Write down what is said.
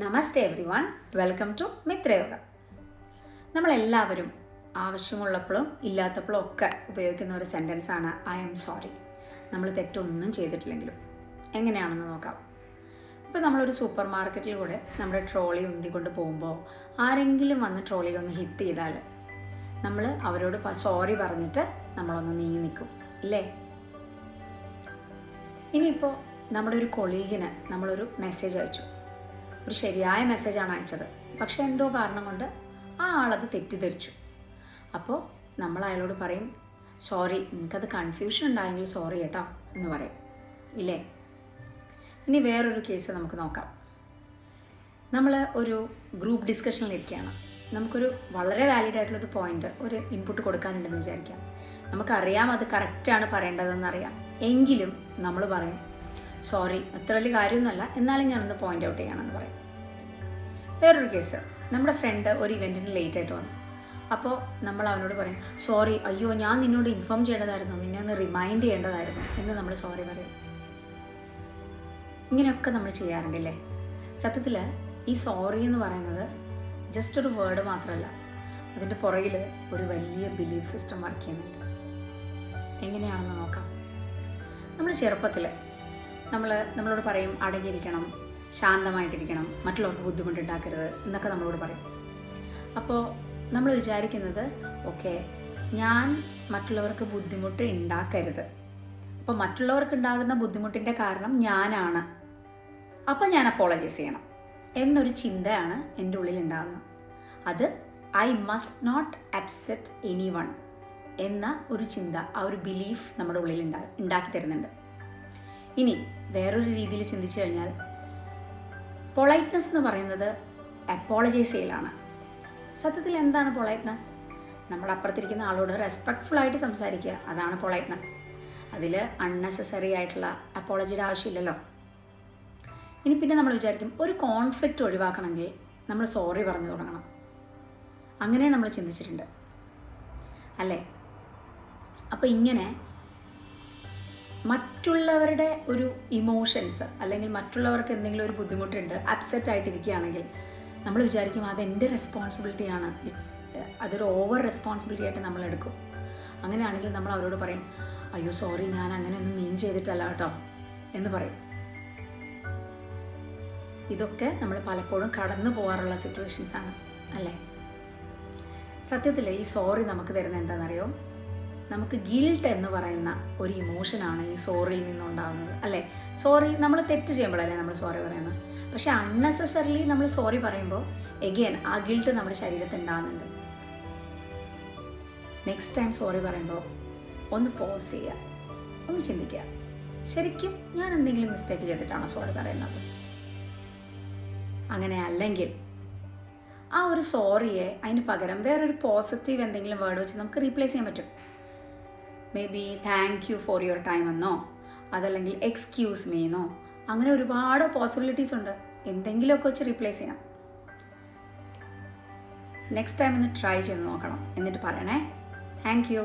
Namaste everyone welcome to Mitrayoga നമ്മളെല്ലാവരും ആവശ്യമുള്ളപ്പോഴും ഇല്ലാത്തപ്പോഴും ഒക്കെ ഉപയോഗിക്കുന്ന ഒരു സെന്റൻസ് ആണ് ഐ എം സോറി നമ്മൾ തെറ്റൊന്നും ചെയ്തിട്ടില്ലെങ്കിലും. എങ്ങനെയാണെന്ന് നോക്കാം. ഇപ്പോൾ നമ്മളൊരു സൂപ്പർ മാർക്കറ്റിൽ കൂടെ നമ്മുടെ ട്രോളി ഉന്തിക്കൊണ്ട് പോകുമ്പോൾ ആരെങ്കിലും വന്ന് ട്രോളിയിൽ ഒന്ന് ഹിറ്റ് ചെയ്താൽ നമ്മൾ അവരോട് സോറി പറഞ്ഞിട്ട് നമ്മളൊന്ന് നീങ്ങി നിൽക്കും ഇല്ലേ? ഇനിയിപ്പോൾ നമ്മുടെ ഒരു കൊളീഗിന് നമ്മളൊരു മെസ്സേജ് അയച്ചു. ഒരു ശരിയായ മെസ്സേജാണ് അയച്ചത്. പക്ഷെ എന്തോ കാരണം കൊണ്ട് ആ ആളത് തെറ്റിദ്ധരിച്ചു. അപ്പോൾ നമ്മൾ അയാളോട് പറയും സോറി നിനക്കത് കൺഫ്യൂഷൻ ഉണ്ടായെങ്കിൽ സോറി കേട്ടോ എന്ന് പറയും. ഇല്ലേ? ഇനി വേറൊരു കേസ് നമുക്ക് നോക്കാം. നമ്മൾ ഒരു ഗ്രൂപ്പ് ഡിസ്കഷനിലിരിക്കുകയാണ് നമുക്കൊരു വളരെ വാലിഡ് ആയിട്ടുള്ളൊരു പോയിന്റ് ഒരു ഇൻപുട്ട് കൊടുക്കാനുണ്ടെന്ന് വിചാരിക്കാം. നമുക്കറിയാം അത് കറക്റ്റാണ് പറയേണ്ടതെന്ന് അറിയാം. എങ്കിലും നമ്മൾ പറയും സോറി അത്ര വലിയ കാര്യമൊന്നുമല്ല. എന്നാലും ഞാനൊന്ന് പോയിന്റ് ഔട്ട് ചെയ്യണമെന്ന് പറയും. വേറൊരു കേസ് നമ്മുടെ ഫ്രണ്ട് ഒരു ഇവന്റിന് ലേറ്റ് ആയിട്ട് വന്നു. അപ്പോൾ നമ്മൾ അവനോട് പറയും സോറി അയ്യോ ഞാൻ നിന്നോട് ഇൻഫോം ചെയ്യേണ്ടതായിരുന്നു. നിന്നെ ഒന്ന് റിമൈൻഡ് ചെയ്യേണ്ടതായിരുന്നു. എന്ന് നമ്മൾ സോറി പറയും. ഇങ്ങനെയൊക്കെ നമ്മൾ ചെയ്യാറുണ്ടല്ലേ? സത്യത്തിൽ ഈ സോറി എന്ന് പറയുന്നത് ജസ്റ്റ് ഒരു വേർഡ് മാത്രമല്ല. അതിന്റെ പുറകിൽ ഒരു വലിയ ബിലീഫ് സിസ്റ്റം വർക്ക് ചെയ്യുന്നുണ്ട്. എങ്ങനെയാണെന്ന് നോക്കാം. നമ്മൾ ചെറുപ്പത്തിൽ നമ്മൾ നമ്മളോട് പറയും അടങ്ങിയിരിക്കണം ശാന്തമായിട്ടിരിക്കണം മറ്റുള്ളവർക്ക് ബുദ്ധിമുട്ടുണ്ടാക്കരുത് എന്നൊക്കെ നമ്മളോട് പറയും. അപ്പോൾ നമ്മൾ വിചാരിക്കുന്നത് ഓക്കെ ഞാൻ മറ്റുള്ളവർക്ക് ബുദ്ധിമുട്ട് ഉണ്ടാക്കരുത്. അപ്പോൾ മറ്റുള്ളവർക്ക് ഉണ്ടാകുന്ന ബുദ്ധിമുട്ടിന്റെ കാരണം ഞാനാണ്. അപ്പോൾ ഞാൻ അപ്പോളജൈസ് ചെയ്യണം. എന്നൊരു ചിന്തയാണ് എന്റെ ഉള്ളിൽ ഉണ്ടാകുന്നത് അത് I must not upset anyone എന്ന ഒരു ചിന്ത ആ ഒരു ബിലീഫ് നമ്മുടെ ഉള്ളിൽ ഉണ്ടാ ഉണ്ടാക്കി തരുന്നുണ്ട്. ഇനി വേറൊരു രീതിയിൽ ചിന്തിച്ചു കഴിഞ്ഞാൽ പൊളൈറ്റ്നസ് എന്ന് പറയുന്നത് അപ്പോളജൈസ് ചെയ്യലാണ്. സത്യത്തിൽ എന്താണ് പൊളൈറ്റ്നസ് നമ്മൾ അപ്പുറത്തിരിക്കുന്ന ആളോട് റെസ്പെക്ട്ഫുൾ ആയിട്ട് സംസാരിക്കുക അതാണ് പൊളൈറ്റ്നസ് അതിൽ അൺനെസസറി ആയിട്ടുള്ള അപ്പോളജിയുടെ ആവശ്യമില്ലല്ലോ. ഇനി പിന്നെ നമ്മൾ വിചാരിക്കും ഒരു കോൺഫ്ലിക്റ്റ് ഒഴിവാക്കണമെങ്കിൽ നമ്മൾ സോറി പറഞ്ഞു തുടങ്ങണം. അങ്ങനെ നമ്മൾ ചിന്തിച്ചിട്ടുണ്ട്. അല്ലേ? അപ്പോൾ ഇങ്ങനെ മറ്റുള്ളവരുടെ ഒരു ഇമോഷൻസ് അല്ലെങ്കിൽ മറ്റുള്ളവർക്ക് എന്തെങ്കിലും ഒരു ബുദ്ധിമുട്ടുണ്ട് അപ്സെറ്റ് ആയിട്ടിരിക്കുകയാണെങ്കിൽ നമ്മൾ വിചാരിക്കും അത് എന്റെ റെസ്പോൺസിബിലിറ്റിയാണ് ഇറ്റ്സ് അതൊരു ഓവർ റെസ്പോൺസിബിലിറ്റി ആയിട്ട് നമ്മൾ എടുക്കും. അങ്ങനെയാണെങ്കിൽ നമ്മൾ അവരോട് പറയും അയ്യോ സോറി ഞാൻ അങ്ങനെയൊന്നും മീൻ ചെയ്തിട്ടല്ല കേട്ടോ എന്ന് പറയും. ഇതൊക്കെ നമ്മൾ പലപ്പോഴും കടന്നു പോകാറുള്ള സിറ്റുവേഷൻസ് ആണ് അല്ലേ? സത്യത്തിൽ ഈ സോറി നമുക്ക് തരുന്ന എന്താണെന്നറിയോ? നമുക്ക് ഗിൽട്ട് എന്ന് പറയുന്ന ഒരു ഇമോഷനാണ് ഈ സോറിയിൽ നിന്നുണ്ടാകുന്നത് അല്ലേ? സോറി നമ്മൾ തെറ്റ് ചെയ്യുമ്പോഴല്ലേ നമ്മൾ സോറി പറയുന്നത്? പക്ഷേ അൺനെസസറിലി നമ്മൾ സോറി പറയുമ്പോൾ എഗെയിൻ ആ ഗിൽട്ട് നമ്മുടെ ശരീരത്തിൽ ഉണ്ടാകുന്നുണ്ട്. നെക്സ്റ്റ് ടൈം സോറി പറയുമ്പോൾ ഒന്ന് പോസ് ചെയ്യുക. ഒന്ന് ചിന്തിക്കുക. ശരിക്കും ഞാൻ എന്തെങ്കിലും മിസ്റ്റേക്ക് ചെയ്തിട്ടാണോ സോറി പറയുന്നത്? അങ്ങനെ അല്ലെങ്കിൽ ആ ഒരു സോറിയെ അതിന് പകരം വേറൊരു പോസിറ്റീവ് എന്തെങ്കിലും വേർഡ് വെച്ച് നമുക്ക് റീപ്ലേസ് ചെയ്യാൻ പറ്റും. Maybe thank you for your time എന്നോ അതല്ലെങ്കിൽ എക്സ്ക്യൂസ് മീ എന്നോ അങ്ങനെ ഒരുപാട് പോസിബിലിറ്റീസ് ഉണ്ട്. എന്തെങ്കിലുമൊക്കെ വെച്ച് റീപ്ലേസ് ചെയ്യാം. നെക്സ്റ്റ് ടൈം ഒന്ന് ട്രൈ ചെയ്ത് നോക്കണം. എന്നിട്ട് പറയണേ താങ്ക് യു